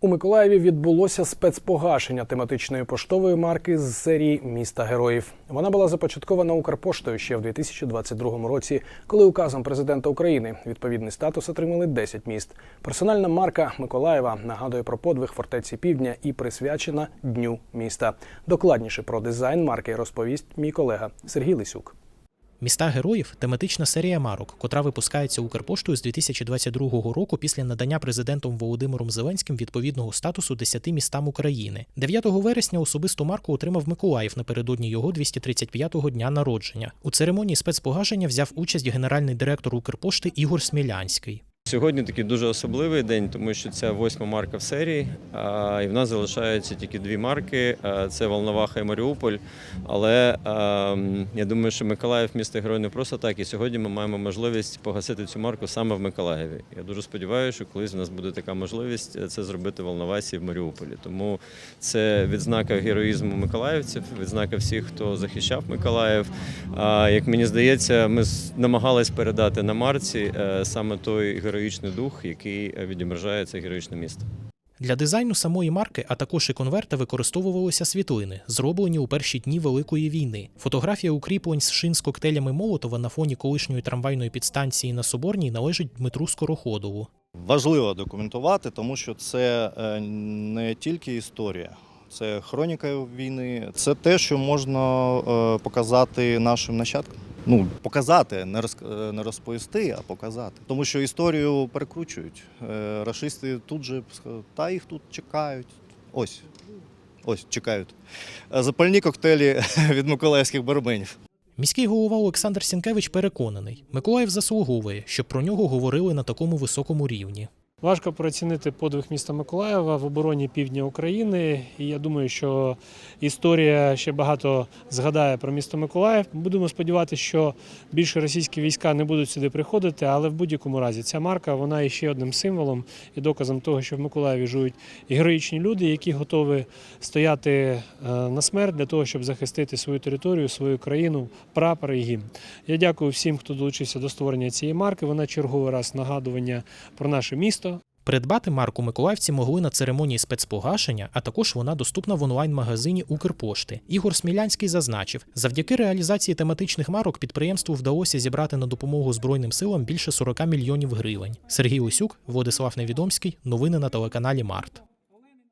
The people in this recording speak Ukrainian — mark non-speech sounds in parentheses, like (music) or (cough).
У Миколаєві відбулося спецпогашення тематичної поштової марки з серії Міста героїв. Вона була започаткована Укрпоштою ще в 2022 році, коли указом президента України відповідний статус отримали 10 міст. Персональна марка Миколаєва нагадує про подвиг фортеці Півдня і присвячена Дню міста. Докладніше про дизайн марки розповість мій колега Сергій Лисюк. Міста героїв тематична серія марок, котра випускається Укрпоштою з 2022 року після надання президентом Володимиром Зеленським відповідного статусу 10 містам України. 9 вересня особисту марку отримав Миколаїв напередодні його 235-го дня народження. У церемонії спецпогашення взяв участь генеральний директор Укрпошти Ігор Смілянський. Сьогодні такий дуже особливий день, тому що це восьма марка в серії, і в нас залишаються тільки дві марки: це Волноваха і Маріуполь. Але я думаю, що Миколаїв місто герой не просто так. І сьогодні ми маємо можливість погасити цю марку саме в Миколаєві. Я дуже сподіваюся, що колись в нас буде така можливість е, це зробити в Волновасі в Маріуполі. Тому це відзнака героїзму миколаївців, відзнака всіх, хто захищав Миколаїв. Як мені здається, ми намагались передати на марці е, саме той героїчний дух, який е, відображає це героїчне місто. Для дизайну самої марки, а також і конверта використовувалися світлини, зроблені у перші дні Великої війни. Фотографія укріплень з шин з коктейлями Молотова на фоні колишньої трамвайної підстанції на Соборній належить Дмитру Скороходову. Важливо документувати, тому що це е, не тільки історія, це хроніка війни, це те, що можна е, показати нашим нащадкам. Ну, показати, не роз- е, розповісти, а показати. Тому що історію перекручують. Е, Рашисти тут же та їх тут чекають. Ось. Ось чекають. Запальні коктейлі (laughs) від миколаївських барменів. Міський голова Олександр Сінкевич переконаний, Миколаїв заслуговує, щоб про нього говорили на такому високому рівні. Важко переоцінити подвиг міста Миколаєва в обороні півдня України. І я думаю, що історія ще багато згадає про місто Миколаїв. Будемо сподіватися, що більше російські війська не будуть сюди приходити, але в будь-якому разі ця марка вона є ще одним символом і доказом того, що в Миколаєві живуть героїчні люди, які готові стояти е, на смерть для того, щоб захистити свою територію, свою країну, прапор і гімн. Я дякую всім, хто долучився до створення цієї марки. Вона черговий раз нагадування про наше місто. Придбати марку миколаївці могли на церемонії спецпогашення, а також вона доступна в онлайн-магазині Укрпошти. Ігор Смілянський зазначив, завдяки реалізації тематичних марок підприємству вдалося зібрати на допомогу Збройним силам більше 40 мільйонів гривень. Сергій Усюк, Владислав Невідомський. Новини на телеканалі Март.